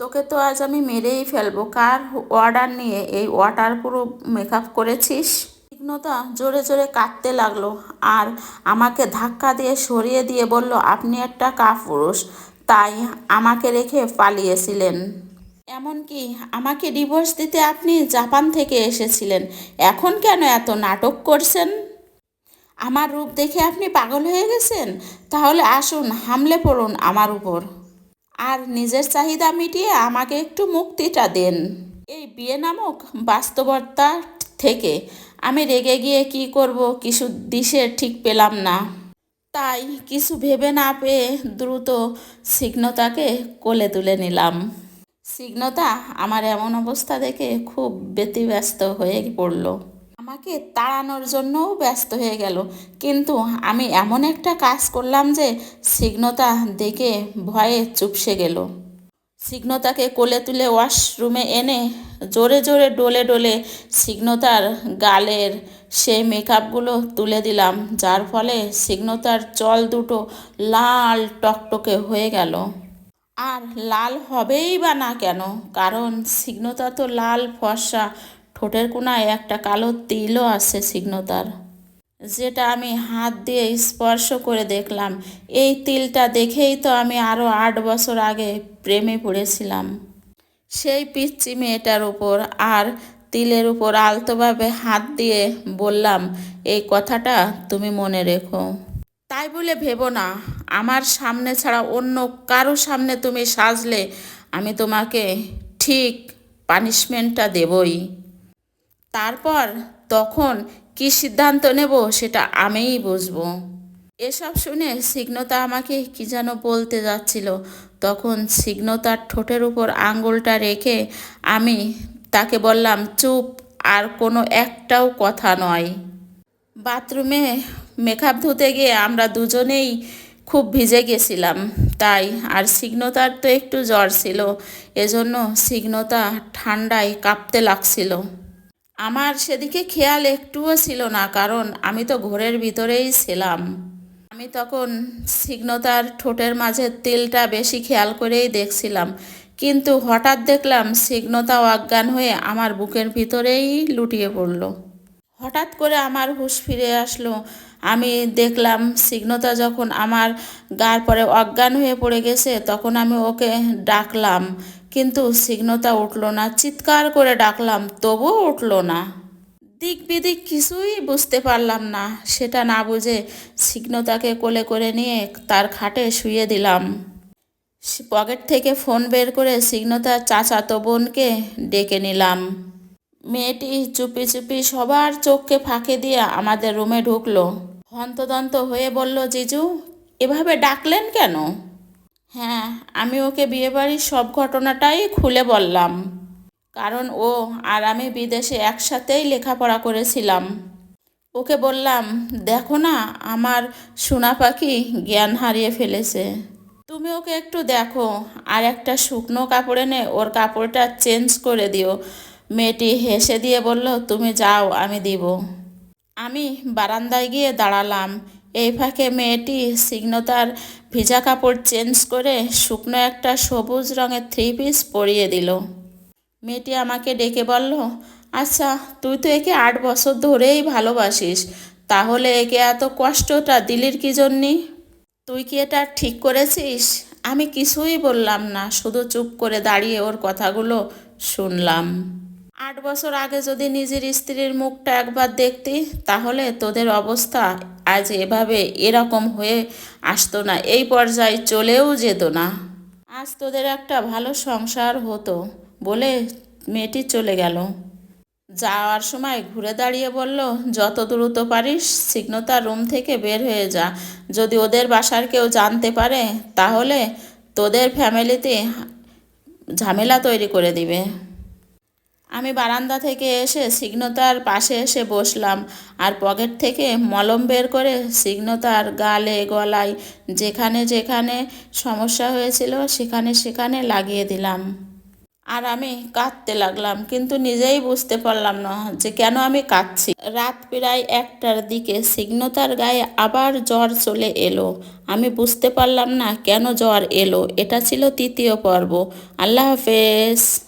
তোকে তো আজ আমি মেরেই ফেলব। কার অর্ডার নিয়ে এই ওয়াটার পুরো মেকআপ করেছিস? তীক্ষ্ণতা জোরে জোরে কাঁদতে লাগল আর আমাকে ধাক্কা দিয়ে সরিয়ে দিয়ে বলল, আপনি একটা কাপুরুষ। তাই আমাকে রেখে পালিয়েছিলেন। এমনকি আমাকে ডিভোর্স দিতে আপনি জাপান থেকে এসেছিলেন। এখন কেন এত নাটক করছেন? আমার রূপ দেখে আপনি পাগল হয়ে গেছেন? তাহলে আসুন, হামলে পড়ুন আমার উপর। আর নিজের চাহিদা মিটিয়ে আমাকে একটু মুক্তিটা দেন। এই বিয়ে নামক বাস্তবতা থেকে আমি রেগে গিয়ে কি করব কিছু দিশে ঠিক পেলাম না। তাই কিছু ভেবে না পেয়ে দ্রুত সিগ্নতাকে কোলে তুলে নিলাম। সিগ্নতা আমার এমন অবস্থা দেখে খুব ব্যতিব্যস্ত হয়ে পড়ল। আমাকে তাড়ানোর জন্যও ব্যস্ত হয়ে গেল। কিন্তু আমি এমন একটা কাজ করলাম যে সিগ্নতা দেখে ভয়ে চুপসে গেল। সিগ্নতাকে কোলে তুলে ওয়াশরুমে এনে জোরে জোরে ডোলে ডোলে সিগ্নতার গালের সেই মেকআপগুলো তুলে দিলাম, যার ফলে সিগ্নতার চল দুটো লাল টকটকে হয়ে গেল। আর লাল হবেই বা না কেন? কারণ সিগ্নতা তো লাল ফর্সা ঠোঁটের কোনায় একটা কালো তিলও আছে সিগ্নতার যেটা আমি হাত দিয়ে স্পর্শ করে দেখলাম। এই তিলটা দেখেই তো আমি আরও আট বছর আগে প্রেমে পড়েছিলাম। সেই পিচ্ছি মেয়েটার উপর আর তিলের উপর আলতোভাবে হাত দিয়ে বললাম, এই কথাটা তুমি মনে রেখো। তাই বলে ভেবো না। আমার সামনে ছাড়া অন্য কারও সামনে তুমি সাজলে আমি তোমাকে ঠিক পানিশমেন্টটা দেবই। তারপর তখন কি সিদ্ধান্ত নেব সেটা আমিই বুঝব। এসব শুনে সিগ্নতা আমাকে কি যেন বলতে যাচ্ছিল। তখন সিগ্নতার ঠোঁটের উপর আঙ্গুলটা রেখে আমি তাকে বললাম, চুপ, আর কোনো একটাও কথা নয়। বাথরুমে মেকআপ ধুতে গিয়ে আমরা দুজনেই খুব ভিজে গেছিলাম, তাই আর সিগ্নতার তো একটু জ্বর ছিল, এজন্য সিগ্নতা ঠান্ডায় কাঁপতে লাগছিল। আমার সেদিকে খেয়াল একটুও ছিল না, কারণ আমি তো ঘরের ভিতরেই ছিলাম। আমি তখন সিগ্নতার ঠোঁটের মাঝে তিলটা বেশি খেয়াল করেই দেখছিলাম, কিন্তু হঠাৎ দেখলাম সিগ্নতা অজ্ঞান হয়ে আমার বুকের ভিতরেই লুটিয়ে পড়ল। হঠাৎ করে আমার হুঁশ ফিরে আসলো। আমি দেখলাম সিগ্নতা যখন আমার গার পরে অজ্ঞান হয়ে পড়ে গেছে, তখন আমি ওকে ডাকলাম কিন্তু সিগ্নতা উঠল না, চিৎকার করে ডাকলাম, তবুও উঠল না। দিক বিদিক কিছুই বুঝতে পারলাম না, সেটা না বুঝে সিগ্নতাকে কোলে করে নিয়ে তার খাটে শুয়ে দিলাম। পকেট থেকে ফোন বের করে সিগ্নতার চাচাতো বোনকে ডেকে নিলাম। মেয়েটি চুপি চুপি সবার চোখকে ফাঁকে দিয়ে আমাদের রুমে ঢুকলো। হন্তদন্ত হয়ে বলল, জিজু, এভাবে ডাকলেন কেন? হ্যাঁ আমি ওকে বিয়েবাড়ির সব ঘটনাটাই খুলে বললাম। কারণ ও আর আমি বিদেশে একসাথেই লেখাপড়া করেছিলাম। ওকে বললাম, দেখো না, আমার সোনা পাখি জ্ঞান হারিয়ে ফেলেছে। তুমি ওকে একটু দেখো আর একটা শুকনো কাপড় এনে ওর কাপড়টা চেঞ্জ করে দিও। মেয়েটি হেসে দিয়ে বলল, তুমি যাও, আমি দিব। আমি বারান্দায় গিয়ে দাঁড়ালাম। এই ফাঁকে মেয়েটি সিগ্নতার ভিজা কাপড় চেঞ্জ করে শুকনো একটা সবুজ রঙের থ্রি পিস পরিয়ে দিল। মেয়েটি আমাকে ডেকে বলল আচ্ছা তুই তো একে আট বছর ধরেই ভালোবাসিস, তাহলে একে এত কষ্টটা দিলির কি জন্যি? তুই কি এটা ঠিক করেছিস? আমি কিছুই বললাম না, শুধু চুপ করে দাঁড়িয়ে ওর কথাগুলো শুনলাম। আট বছর আগে যদি নিজের স্ত্রীর মুখটা একবার দেখতি, তাহলে তোদের অবস্থা আজ এভাবে এরকম হয়ে আসতো না, এই পর্যায়ে চলেও যেত না। আজ তোদের একটা ভালো সংসার হতো বলে মেয়েটি চলে গেল। যাওয়ার সময় ঘুরে দাঁড়িয়ে বলল, যত দ্রুত পারিস সিগ্নতা রুম থেকে বের হয়ে যা। যদি ওদের বাসার কেউ জানতে পারে, তাহলে তোদের ফ্যামিলিতে ঝামেলা তৈরি করে দিবে। আমি বারান্দা থেকে এসে সিগ্নতার পাশে এসে বসলাম আর পকেট থেকে মলম বের করে সিগ্নতার গালে গলায় যেখানে যেখানে সমস্যা হয়েছিল সেখানে সেখানে লাগিয়ে দিলাম। আর আমি কাঁদতে লাগলাম, কিন্তু নিজেই বুঝতে পারলাম না যে কেন আমি কাঁদছি। রাত প্রায় একটার দিকে সিগ্নতার গায়ে আবার জ্বর চলে এলো। আমি বুঝতে পারলাম না কেন জ্বর এলো। এটা ছিল তৃতীয় পর্ব। আল্লাহ হাফেজ।